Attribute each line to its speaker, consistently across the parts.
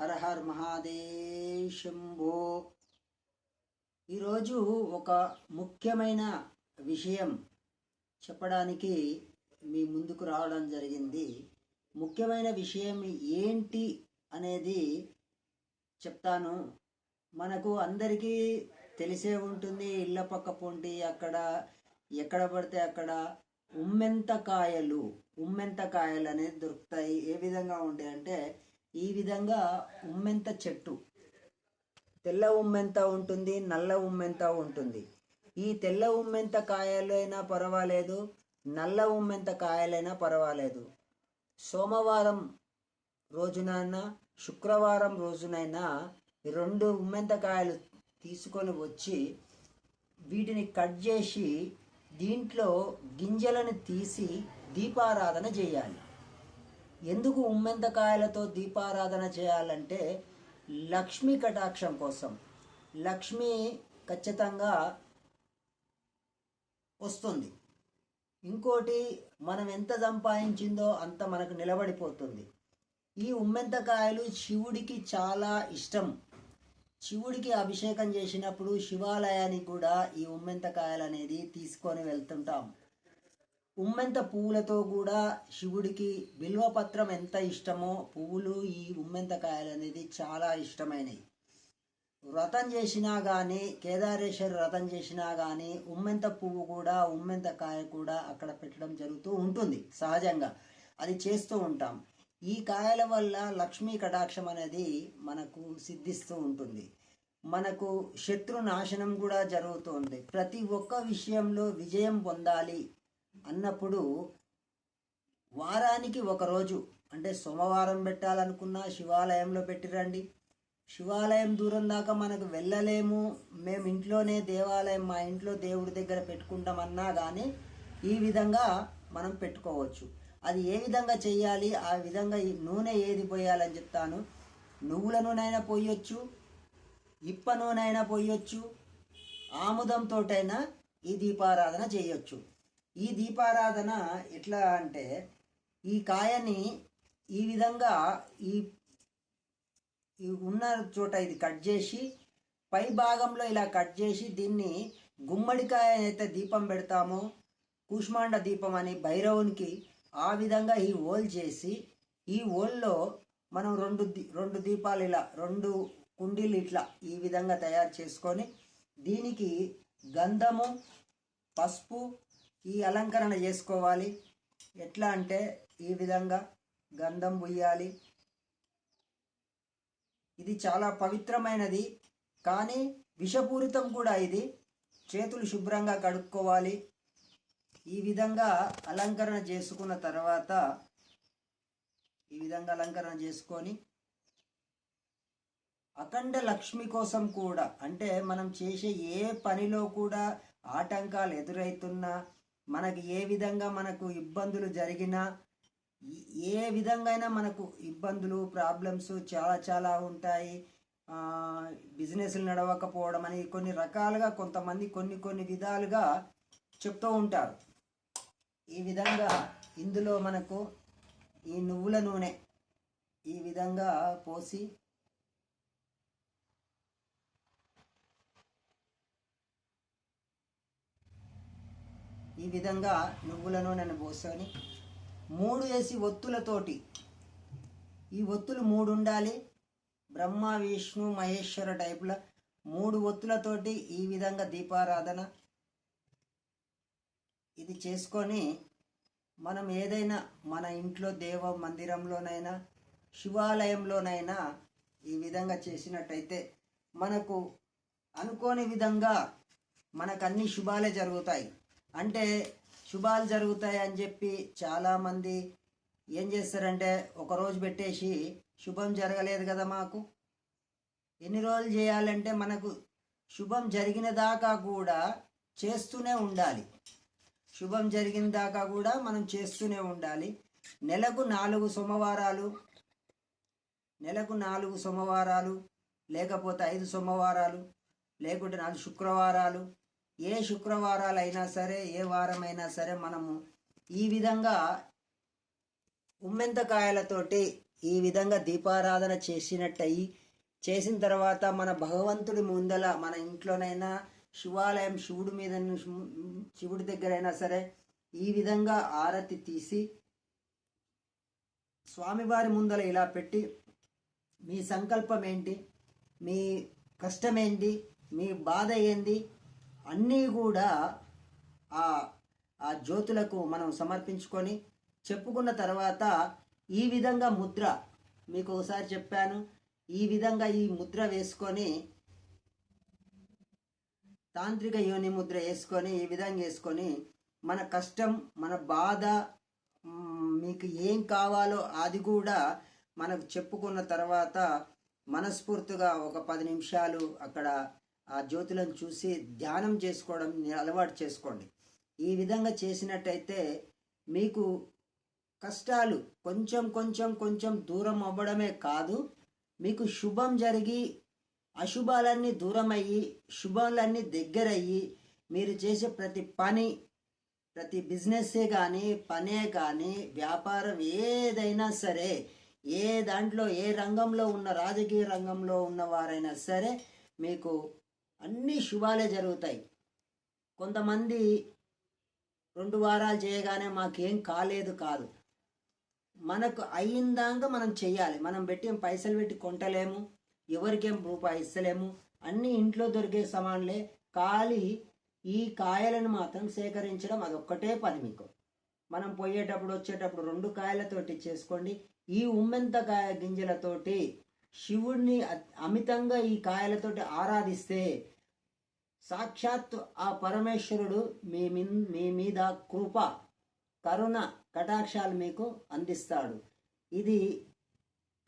Speaker 1: హర హర్ మహాదేవ్ శంభో. ఈరోజు ఒక ముఖ్యమైన విషయం చెప్పడానికి మీ ముందుకు రావడం జరిగింది. ముఖ్యమైన విషయం ఏంటి అనేది చెప్తాను. మనకు అందరికీ తెలిసే ఉంటుంది ఇళ్ళ పక్క పొంటి అక్కడ ఎక్కడ పడితే అక్కడ ఉమ్మెంతకాయలు ఉమ్మెంతకాయలు అనేది దొరుకుతాయి. ఏ విధంగా ఉంటాయి అంటే ఈ విధంగా ఉమ్మెంత చెట్టు. తెల్ల ఉమ్మెంత ఉంటుంది నల్ల ఉమ్మెంత ఉంటుంది. ఈ తెల్ల ఉమ్మెంత కాయలైనా పర్వాలేదు నల్ల ఉమ్మెంత కాయలైనా పర్వాలేదు. సోమవారం రోజునైనా శుక్రవారం రోజునైనా రెండు రెండు ఉమ్మెంతకాయలు తీసుకొని వచ్చి వీటిని కట్ చేసి దీంట్లో గింజలను తీసి దీపారాధన చేయాలి. ఎందుకు ఉమ్మెంతకాయలతో దీపారాధన చేయాలంటే లక్ష్మీ కటాక్షం కోసం. లక్ష్మి ఖచ్చితంగా వస్తుంది. ఇంకోటి మనం ఎంత సంపాదించిందో అంత మనకు నిలబడిపోతుంది. ఈ ఉమ్మెంతకాయలు శివుడికి చాలా ఇష్టం. శివుడికి అభిషేకం చేసినప్పుడు శివాలయానికి కూడా ఈ ఉమ్మెంతకాయలు అనేది తీసుకొని వెళ్తుంటాం. ఉమ్మెంత పువ్వులతో కూడా శివుడికి బిల్వపత్రం ఎంత ఇష్టమో పువ్వులు ఈ ఉమ్మెంతకాయలు అనేది చాలా ఇష్టమైనవి వ్రతం చేసినా కానీ కేదారేశ్వర వ్రతం చేసినా కానీ ఉమ్మెంత పువ్వు కూడా ఉమ్మెంతకాయ కూడా అక్కడ పెట్టడం జరుగుతూ ఉంటుంది సహజంగా అది చేస్తూ ఉంటాం. ఈ కాయల వల్ల లక్ష్మీ కటాక్షం అనేది మనకు సిద్ధిస్తూ ఉంటుంది. మనకు శత్రు నాశనం కూడా జరుగుతుంది ప్రతి ఒక్క విషయంలో విజయం పొందాలి. అన్నప్పుడు వారానికి ఒకరోజు అంటే సోమవారం పెట్టాలనుకున్నా శివాలయంలో పెట్టిరండి. శివాలయం దూరం దాకా మనకు వెళ్ళలేము. మేము ఇంట్లోనే దేవాలయం మా ఇంట్లో దేవుడి దగ్గర పెట్టుకుంటామన్నా కానీ ఈ విధంగా మనం పెట్టుకోవచ్చు. అది ఏ విధంగా చేయాలి ఆ విధంగా ఈ నూనె ఏది పోయాలని చెప్తాను. నువ్వుల నూనె అయినా పోయొచ్చు ఇప్ప నూనె అయినా పోయొచ్చు ఆముదంతోటైనా ఈ దీపారాధన చేయొచ్చు. ఈ దీపారాధన ఎట్లా అంటే ఈ కాయని ఈ విధంగా ఈ ఉన్న చోట ఇది కట్ చేసి పై భాగంలో ఇలా కట్ చేసి దీన్ని గుమ్మడికాయ అయితే దీపం పెడతామో కూష్మాండ దీపం అని భైరవునికి ఆ విధంగా ఈ ఓల్ చేసి ఈ ఓల్లో మనం రెండు రెండు దీపాలు ఇలా రెండు కుండీలు ఇట్లా ఈ విధంగా తయారు చేసుకొని దీనికి గంధము పసుపు ఈ అలంకరణ చేసుకోవాలి. ఎట్లా అంటే ఈ విధంగా గంధం పుయ్యాలి ఇది చాలా పవిత్రమైనది. కానీ విషపూరితం కూడా ఇది. చేతులు శుభ్రంగా కడుక్కోవాలి. ఈ విధంగా అలంకరణ చేసుకున్న తర్వాత ఈ విధంగా అలంకరణ చేసుకొని అఖండ లక్ష్మి కోసం కూడా అంటే మనం చేసే ఏ పనిలో కూడా ఆటంకాలు ఎదురవుతున్నా మనకి ఏ విధంగా మనకు ఇబ్బందులు జరిగినా ఏ విధంగా అయినా మనకు ఇబ్బందులు ప్రాబ్లమ్స్ చాలా చాలా ఉంటాయి. బిజినెస్లు నడవకపోవడం అని కొన్ని రకాలుగా కొంతమంది కొన్ని కొన్ని విధాలుగా చెప్తూ ఉంటారు. ఈ విధంగా ఇందులో మనకు ఈ నువ్వుల నూనె ఈ విధంగా పోసి ఈ విధంగా నువ్వుల నూనెను పోసుకొని మూడు వేసి ఒత్తులతోటి ఈ ఒత్తులు మూడు ఉండాలి. బ్రహ్మ విష్ణు మహేశ్వర టైపుల మూడు ఒత్తులతోటి ఈ విధంగా దీపారాధన ఇది చేసుకొని మనం ఏదైనా మన ఇంట్లో దేవ మందిరంలోనైనా శివాలయంలోనైనా ఈ విధంగా చేసినట్టయితే మనకు అనుకోని విధంగా మనకు అన్ని శుభాలే జరుగుతాయి. అంటే శుభాలు జరుగుతాయి అని చెప్పి చాలామంది ఏం చేస్తారంటే ఒక రోజు పెట్టేసి శుభం జరగలేదు కదా మాకు. ఎన్ని రోజులు చేయాలంటే మనకు శుభం జరిగిన దాకా కూడా చేస్తూనే ఉండాలి. శుభం జరిగిన దాకా కూడా మనం చేస్తూనే ఉండాలి. నెలకు నాలుగు సోమవారాలు నెలకు నాలుగు సోమవారాలు లేకపోతే ఐదు సోమవారాలు లేకుంటే నాలుగు శుక్రవారాలు ఏ శుక్రవారాలైనా సరే ఏ వారమైనా సరే మనము ఈ విధంగా ఉమ్మెంతకాయలతోటి ఈ విధంగా దీపారాధన చేసినట్టయి చేసిన తర్వాత మన భగవంతుడి ముందల మన ఇంట్లోనైనా శివాలయం శివుడి మీద శివుడి దగ్గరైనా సరే ఈ విధంగా ఆరతి తీసి స్వామివారి ముందల ఇలా పెట్టి మీ సంకల్పం ఏంటి మీ కష్టం ఏంటి మీ బాధ ఏంది? అన్నీ కూడా ఆ ఆ జ్యోతులకు మనం సమర్పించుకొని చెప్పుకున్న తర్వాత ఈ విధంగా ముద్ర మీకు ఒకసారి చెప్పాను ఈ విధంగా ఈ ముద్ర వేసుకొని తాంత్రిక యోని ముద్ర వేసుకొని ఈ విధంగా వేసుకొని మన కష్టం మన బాధ మీకు ఏం కావాలో అది కూడా మనకు చెప్పుకున్న తర్వాత మనస్ఫూర్తిగా ఒక పది నిమిషాలు అక్కడ ఆ జ్యోతులను చూసి ధ్యానం చేసుకోవడం అలవాటు చేసుకోండి. ఈ విధంగా చేసినట్టయితే మీకు కష్టాలు కొంచెం కొంచెం కొంచెం దూరం అవ్వడమే కాదు మీకు శుభం జరిగి అశుభాలన్నీ దూరం అయ్యి శుభాలన్నీ దగ్గరయ్యి మీరు చేసే ప్రతి పని ప్రతి బిజినెస్సే కానీ పనే కానీ వ్యాపారం ఏదైనా సరే ఏ దాంట్లో ఏ రంగంలో ఉన్న రాజకీయ రంగంలో ఉన్నవారైనా సరే మీకు అన్నీ శుభాలే జరుగుతాయి. కొంతమంది రెండు వారాలు చేయగానే మాకేం కాలేదు కాదు. మనకు అయిందాక మనం చేయాలి మనం పెట్టి పైసలు పెట్టి కొంటలేము. ఎవరికేం రూపాయి ఇస్తలేము. అన్నీ ఇంట్లో దొరికే సామాన్లే. కాలి ఈ కాయలను మాత్రం సేకరించడం అదొక్కటే పని మీకు. మనం పోయేటప్పుడు వచ్చేటప్పుడు రెండు కాయలతోటి చేసుకోండి. ఈ ఉమ్మెంత కాయ గింజలతోటి శివుణ్ణి అమితంగా ఈ కాయలతోటి ఆరాధిస్తే సాక్షాత్ ఆ పరమేశ్వరుడు మీ మీ మీద కృప కరుణ కటాక్షాలు మీకు అందిస్తాడు. ఇది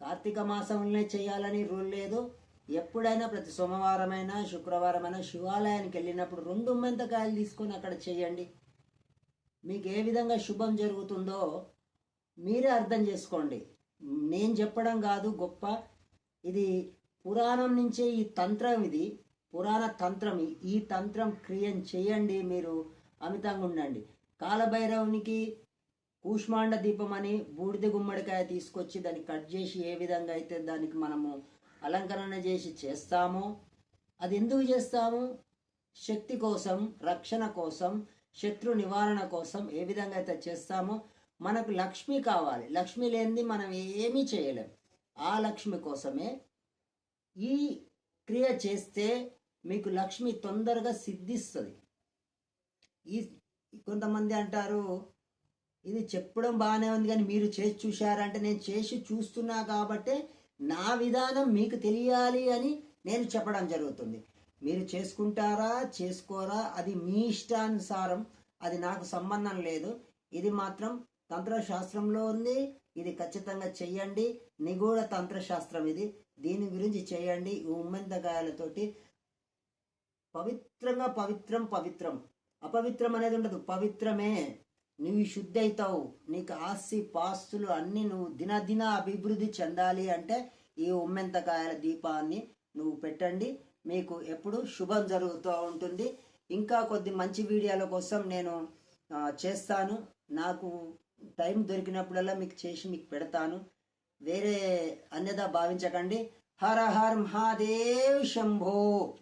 Speaker 1: కార్తీక మాసంలోనే చేయాలని రూల్ లేదు. ఎప్పుడైనా ప్రతి సోమవారమైనా శుక్రవారమైనా శివాలయానికి వెళ్ళినప్పుడు రెండు మెంతకాయలు తీసుకొని అక్కడ చేయండి. మీకు ఏ విధంగా శుభం జరుగుతుందో మీరే అర్థం చేసుకోండి. నేను చెప్పడం కాదు గొప్ప ఇది పురాణం నుంచే ఈ తంత్రం ఇది. పురాణ తంత్రం ఈ- తంత్రం క్రియం చేయండి మీరు. అమితంగా ఉండండి. కాలభైరవునికి కూష్మాండ దీపం అని బూడిద గుమ్మడికాయ తీసుకొచ్చి దాన్ని కట్ చేసి ఏ విధంగా అయితే దానికి మనము అలంకరణ చేసి చేస్తామో అది ఎందుకు చేస్తాము? శక్తి కోసం రక్షణ కోసం శత్రు నివారణ కోసం ఏ విధంగా అయితే చేస్తామో మనకు లక్ష్మి కావాలి. లక్ష్మి లేనిది మనం ఏమీ చేయలేం. ఆ లక్ష్మి కోసమే ఈ క్రియ చేస్తే మీకు లక్ష్మి తొందరగా సిద్ధిస్తుంది. ఈ కొంతమంది అంటారు ఇది చెప్పడం బాగానే ఉంది కానీ మీరు చేసి చూశారంటే నేను చేసి చూస్తున్నా కాబట్టి నా విధానం మీకు తెలియాలి అని నేను చెప్పడం జరుగుతుంది. మీరు చేసుకుంటారా చేసుకోరా అది మీ ఇష్టానుసారం అది నాకు సంబంధం లేదు. ఇది మాత్రం తంత్రశాస్త్రంలో ఉంది ఇది ఖచ్చితంగా చెయ్యండి. నిగూఢ తంత్రశాస్త్రం ఇది దీని గురించి చేయండి. ఈ ఉమ్మెంతకాయలతోటి పవిత్రంగా పవిత్రం పవిత్రం. అపవిత్రం అనేది ఉండదు. పవిత్రమే. నువ్వు శుద్ధి అవుతావు నీకు ఆస్తి పాస్తులు అన్నీ నువ్వు దినదిన అభివృద్ధి చెందాలి అంటే ఈ ఉమ్మెంతకాయల దీపాన్ని నువ్వు పెట్టండి. మీకు ఎప్పుడు శుభం జరుగుతూ ఉంటుంది. ఇంకా కొద్ది మంచి వీడియోల కోసం నేను చేస్తాను. నాకు టైం దొరికినప్పుడల్లా మీకు చేసి మీకు పెడతాను. వేరే అన్యదా భావించకండి. హర హర్ మహాదేవ్ శంభో.